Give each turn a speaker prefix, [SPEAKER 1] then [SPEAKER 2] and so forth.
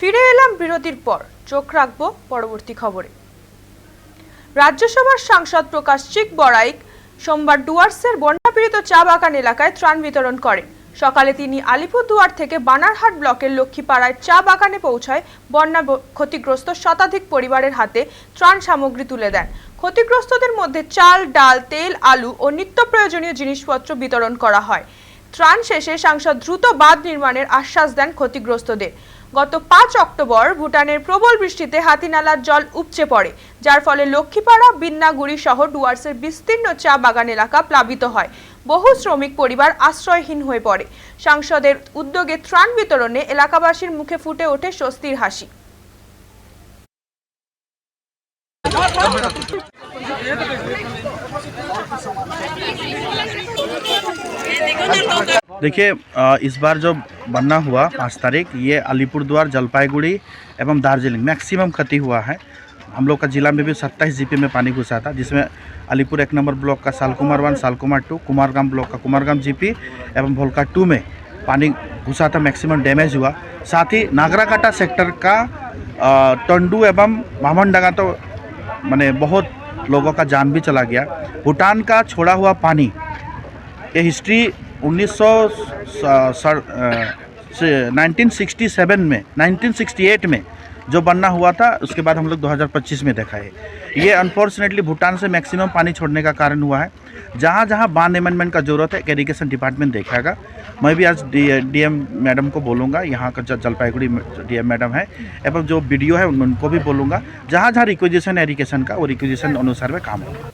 [SPEAKER 1] ফিরে এলাম বিরতির পর। চোখ রাখব পরবর্তী খবরে। রাজ্যসভার সাংসদ প্রকাশ চিক বড়াইক সোমবার ডুয়ার্সের বন্যাপীড়িত চা বাগান এলাকায় ত্রাণ বিতরণ করেন। সকালে তিনি আলিপুরদুয়ার থেকে বানারহাট ব্লকের লক্ষ্মীপাড়ায় চা বাগানে পৌঁছায় বন্যা ক্ষতিগ্রস্ত শতাধিক পরিবারের হাতে ত্রাণ সামগ্রী তুলে দেন। ক্ষতিগ্রস্তদের মধ্যে চাল, ডাল, তেল, আলু ও নিত্য প্রয়োজনীয় জিনিসপত্র বিতরণ করা হয়। ত্রাণ শেষে সাংসদ দ্রুত বাঁধ নির্মাণের আশ্বাস দেন ক্ষতিগ্রস্তদের। গত পাঁচ অক্টোবর ভুটানের প্রবল বৃষ্টিতে হাতিনালার জল উপচে পড়ে, যার ফলে লক্ষ্মীপাড়া, বিন্নাগুড়ি সহ ডুয়ার্সের বিস্তীর্ণ চা বাগান এলাকা প্লাবিত হয়। বহু শ্রমিক পরিবার আশ্রয়হীন হয়ে পড়ে। সাংসদের উদ্যোগে ত্রাণ বিতরণে এলাকাবাসীর মুখে ফুটে ওঠে স্বস্তির হাসি।
[SPEAKER 2] देखिए इस बार जो बनना हुआ पाँच तारीख, ये अलीपुरद्वार, जलपाईगुड़ी एवं दार्जिलिंग मैक्सिमम क्षति हुआ है। हम लोग का जिला में भी सत्ताईस जीपी में पानी घुसा था, जिसमें अलीपुर एक नंबर ब्लॉक का Salkumar one, Salkumar two, Kumargram block का कुमारगाम जीपी एवं भोलका टू में पानी घुसा था, मैक्सिमम डैमेज हुआ। साथ ही नागराकाटा सेक्टर का टंडू एवं मामनडंगा तो मैंने बहुत लोगों का जान भी चला गया। भूटान का छोड़ा हुआ पानी, ये हिस्ट्री 1900 सौ सर- से 1967 में 1968 में जो बनना हुआ था, उसके बाद हम लोग 2025 में देखा है। ये अनफॉर्चुनेटली भूटान से मैक्सिमम पानी छोड़ने का कारण हुआ है। जहाँ जहाँ बाँध अमेंडमेंट का ज़रूरत है इरीगेशन डिपार्टमेंट देखेगा। मैं भी आज डी एम मैडम को बोलूँगा, यहाँ का जलपाईगुड़ी डी एम मैडम है, एवं जो बी है उनको भी बोलूँगा। जहाँ जहाँ रिक्वेजिशन है इरीगेशन का, वो रिक्वेजिशन अनुसार में काम होगा।